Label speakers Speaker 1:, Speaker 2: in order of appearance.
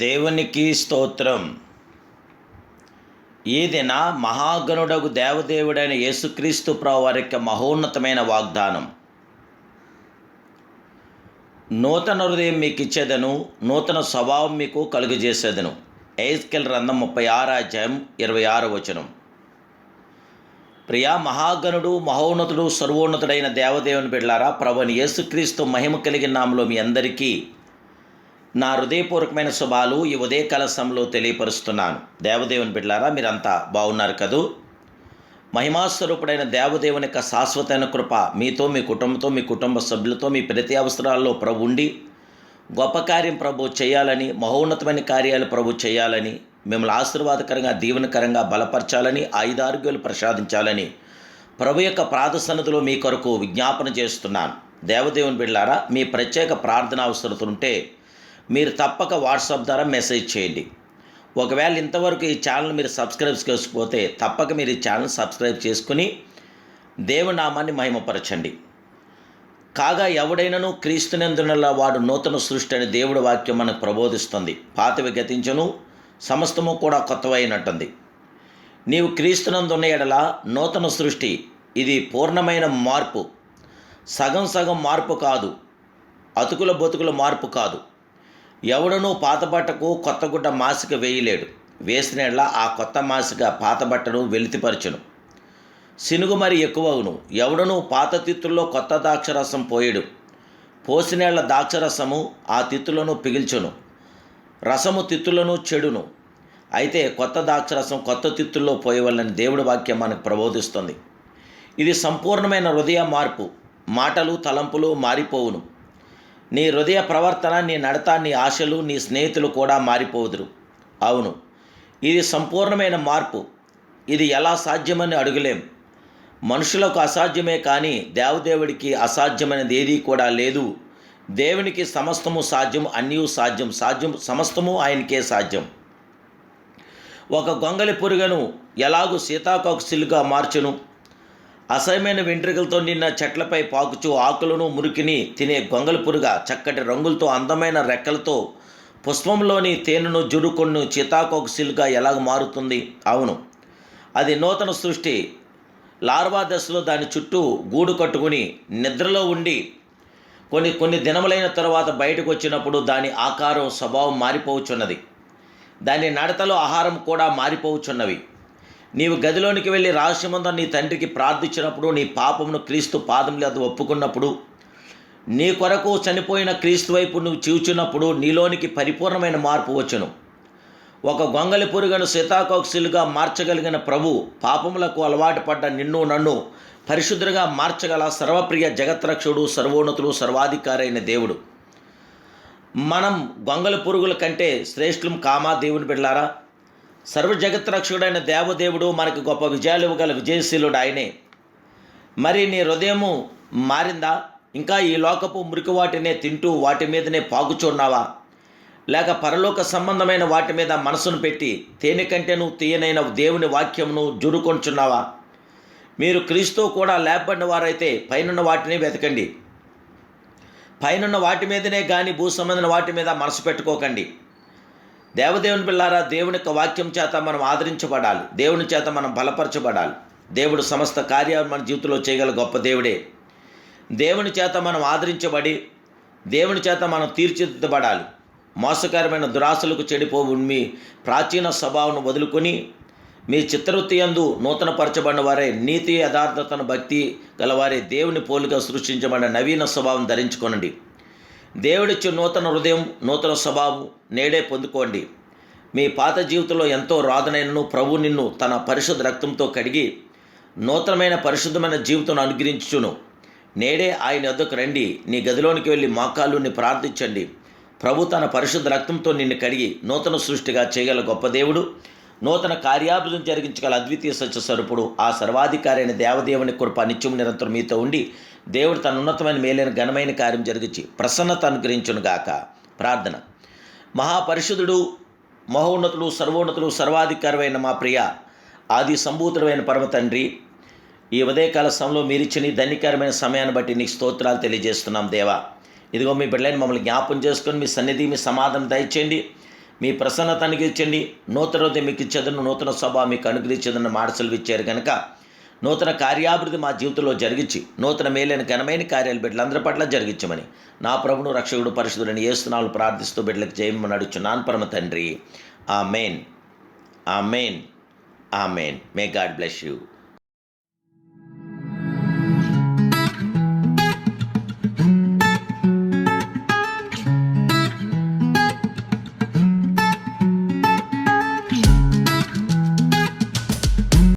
Speaker 1: దేవునికి స్తోత్రం. ఈదిన మహాగణుడకు దేవదేవుడైన యేసుక్రీస్తు ప్రభు వారి యొక్క మహోన్నతమైన వాగ్దానం. నూతన హృదయం మీకు ఇచ్చేదను నూతన స్వభావం మీకు కలుగజేసేదను. ఎయిస్కెల్ రంధం ముప్పై ఆరు అధ్యాయం ఇరవై ఆరు వచనం. ప్రియా మహాగణుడు మహోన్నతుడు సర్వోన్నతుడైన దేవదేవుని బిడ్లారా ప్రభుని యేసుక్రీస్తు మహిమ కలిగిన నామలో మీ అందరికీ నా హృదయపూర్వకమైన శుభాలు ఈ ఉదయ సమయంలో తెలియపరుస్తున్నాను. దేవదేవుని బిడ్లారా మీరంతా బాగున్నారు కదూ? మహిమాస్వరూపుడైన దేవదేవుని యొక్క శాశ్వతమైన కృప మీతో మీ కుటుంబంతో మీ కుటుంబ సభ్యులతో మీ ప్రతి అవసరాల్లో ప్రభు ఉండి గొప్ప కార్యం ప్రభు చేయాలని మహోన్నతమైన కార్యాలు ప్రభు చేయాలని మిమ్మల్ని ఆశీర్వాదకరంగా దీవెనకరంగా బలపరచాలని ఆయుధారోగ్యాలు ప్రసాదించాలని ప్రభు యొక్క ప్రార్థసన్నతిలో మీ కొరకు విజ్ఞాపన చేస్తున్నాను. దేవదేవుని బిళ్ళారా మీ ప్రత్యేక ప్రార్థన అవసరతుంటే ఉంటే మీరు తప్పక వాట్సాప్ ద్వారా మెసేజ్ చేయండి. ఒకవేళ ఇంతవరకు ఈ ఛానల్ మీరు సబ్స్క్రైబ్ చేసుకోకపోతే తప్పక మీరు ఈ ఛానల్ సబ్స్క్రైబ్ చేసుకుని దేవునామాన్ని మహిమపరచండి. కాగా ఎవడైనను క్రీస్తునందునలా వాడు నూతన సృష్టి అని దేవుడి వాక్యం మనకు ప్రబోధిస్తుంది. పాతవి గతించను సమస్తము కూడా కొత్తవైనట్టుంది. నీవు క్రీస్తునందున్న ఎడల నూతన సృష్టి ఇది పూర్ణమైన మార్పు. సగం సగం మార్పు కాదు అతుకుల బతుకుల మార్పు కాదు. ఎవడనూ పాత బట్టకు కొత్త గుడ్డ మాసిక వేయలేడు. వేసినట్లా ఆ కొత్త మాసిక పాత బట్టను వెలితిపరచును. సినుగు మరి ఎక్కువవును ఎవడనూ పాత తిత్తుల్లో కొత్త ద్రాక్షరసం పోయడు. పోసినేళ్ళ ద్రాక్షరసము ఆ తిత్తులను పిగిల్చును. రసము తిత్తులను చెడును. అయితే కొత్త ద్రాక్షరసం కొత్త తిత్తుల్లో పోయవల్లని దేవుడి వాక్యం మనకు ప్రబోధిస్తుంది. ఇది సంపూర్ణమైన హృదయ మార్పు. మాటలు తలంపులు మారిపోవును. నీ హృదయ ప్రవర్తన నీ నడత నీ ఆశలు నీ స్నేహితులు కూడా మారిపోదురు. అవును ఇది సంపూర్ణమైన మార్పు. ఇది ఎలా సాధ్యమని అడుగులేం. మనుషులకు అసాధ్యమే కానీ దేవదేవుడికి అసాధ్యమైనది ఏదీ కూడా లేదు. దేవునికి సమస్తము సాధ్యం అన్నీ సాధ్యం. సాధ్యం సమస్తము ఆయనకే సాధ్యం. ఒక గొంగలి పురుగను ఎలాగూ సీతాకోకసిలుగా మార్చును. అసహ్యమైన వెంట్రుకలతో నిన్న చెట్లపై పాకుచు ఆకులను మురికిని తినే గొంగలి పురుగ చక్కటి రంగులతో అందమైన రెక్కలతో పుష్పంలోని తేనెను జురుకొన్ను చితాకోకసిలుగా ఎలాగ మారుతుంది? అవును. అది నూతన సృష్టి. లార్వా దశలో దాని చుట్టూ గూడు కట్టుకుని నిద్రలో ఉండి కొన్ని కొన్ని దినములైన తర్వాత బయటకు వచ్చినప్పుడు దాని ఆకారం స్వభావం మారిపోవచ్చున్నది. దాని నడతలో ఆహారం కూడా మారిపోవచ్చున్నవి. నీవు గదిలోనికి వెళ్ళి రహస్యమందు నీ తండ్రికి ప్రార్థించినప్పుడు నీ పాపమును క్రీస్తు పాదములు అది ఒప్పుకున్నప్పుడు నీ కొరకు చనిపోయిన క్రీస్తు వైపు నువ్వు చూచినప్పుడు నీలోనికి పరిపూర్ణమైన మార్పు వచ్చును. ఒక గొంగలి పురుగను సీతాకోక్సిలుగా మార్చగలిగిన ప్రభు పాపములకు అలవాటు పడ్డ నిన్ను నన్ను పరిశుద్ధులుగా మార్చగల సర్వప్రియ జగత్రక్షుడు సర్వోన్నతుడు సర్వాధికారైన దేవుడు. మనం గొంగలి పురుగుల కంటే శ్రేష్ఠులం కామా దేవుని బిడ్డారా సర్వజగత్ రక్షకుడైన దేవదేవుడు మనకు గొప్ప విజయాలు ఇవ్వగల విజయశీలుడు ఆయనే. మరి నీ హృదయము మారిందా? ఇంకా ఈ లోకపు మురికి వాటినే తింటూ వాటి మీదనే పాగుచున్నావా? లేక పరలోక సంబంధమైన వాటి మీద మనసును పెట్టి తేనె కంటేను తీయనైన దేవుని వాక్యమును జురుకొంచున్నావా? మీరు క్రీస్తు కూడా లేపబడిన వారైతే పైనున్న వాటిని వెతకండి. పైనున్న వాటి మీదనే కానీ భూ సంబంధమైన వాటి మీద మనసు పెట్టుకోకండి. దేవదేవుని పిల్లారా దేవుని యొక్క వాక్యం చేత మనం ఆదరించబడాలి. దేవుని చేత మనం బలపరచబడాలి. దేవుడు సమస్త కార్యాలు మన జీవితంలో చేయగల గొప్ప దేవుడే. దేవుని చేత మనం ఆదరించబడి దేవుని చేత మనం తీర్చిదిద్దబడాలి. మోసకరమైన దురాశలకు చెడిపోవు మీ ప్రాచీన స్వభావం వదులుకొని మీ చిత్తవృత్తి యందు నూతనపరచబడిన వారే నీతి యథార్థతను భక్తి గలవారే దేవుని పోలిక సృష్టించబడిన నవీన స్వభావం ధరించుకోనండి. దేవుడిచ్చే నూతన హృదయం నూతన స్వభావం నేడే పొందుకోండి. మీ పాత జీవితంలో ఎంతో రాధనైనను ప్రభు నిన్ను తన పరిశుద్ధ రక్తంతో కడిగి నూతనమైన పరిశుద్ధమైన జీవితం అనుగ్రహించును నేడే ఆయన వద్దకు రండి నీ గదిలోనికి వెళ్ళి మోకాళ్ళుని ప్రార్థించండి. ప్రభు తన పరిశుద్ధ రక్తంతో నిన్ను కడిగి నూతన సృష్టిగా చేయగల గొప్ప దేవుడు నూతన కార్యాభివృద్ధి జరిగించగల అద్వితీయ సత్య స్వరూపుడు ఆ సర్వాధికారి అయిన దేవదేవుని కృప నిత్యం నిరంతరం మీతో ఉండి దేవుడు తన ఉన్నతమైన మేలైన ఘనమైన కార్యం జరిగించి ప్రసన్నత అనుగ్రహించునుగాక ప్రార్థన. మహాపరిషుదుడు మహోన్నతుడు సర్వోన్నతుడు సర్వాధికారమైన మా ప్రియ ఆది సంభూతుడమైన పరమ తండ్రి ఈ ఉదయకాల సమయంలో మీరిచ్చిన ధన్యకరమైన సమయాన్ని బట్టి నీకు స్తోత్రాలు తెలియజేస్తున్నాం దేవా. ఇదిగో మీ బిడ్డలని మమ్మల్ని జ్ఞాపం చేసుకొని మీ సన్నిధి మీ సమాధానం దయచేయండి. మీ ప్రసన్నత అనుగ్రహించండి నూతన హృదయం మీకు ఇచ్చేదను నూతన సభ మీకు అనుగ్రహించేదన్న మాటలు ఇచ్చారు కనుక నూతన కార్యాభివృద్ధి మా జీవితంలో జరిగించి నూతన మేలైన ఘనమైన కార్యాలు బిడ్డలందరి పట్ల జరిగించమని నా ప్రభును రక్షకుడు పరిశుద్ధుడని ఏస్తున్నాలు ప్రార్థిస్తూ బిడ్డలకు జయమని అడుచున్నాను పరమ తండ్రి. ఆ main ah main ah main may God bless you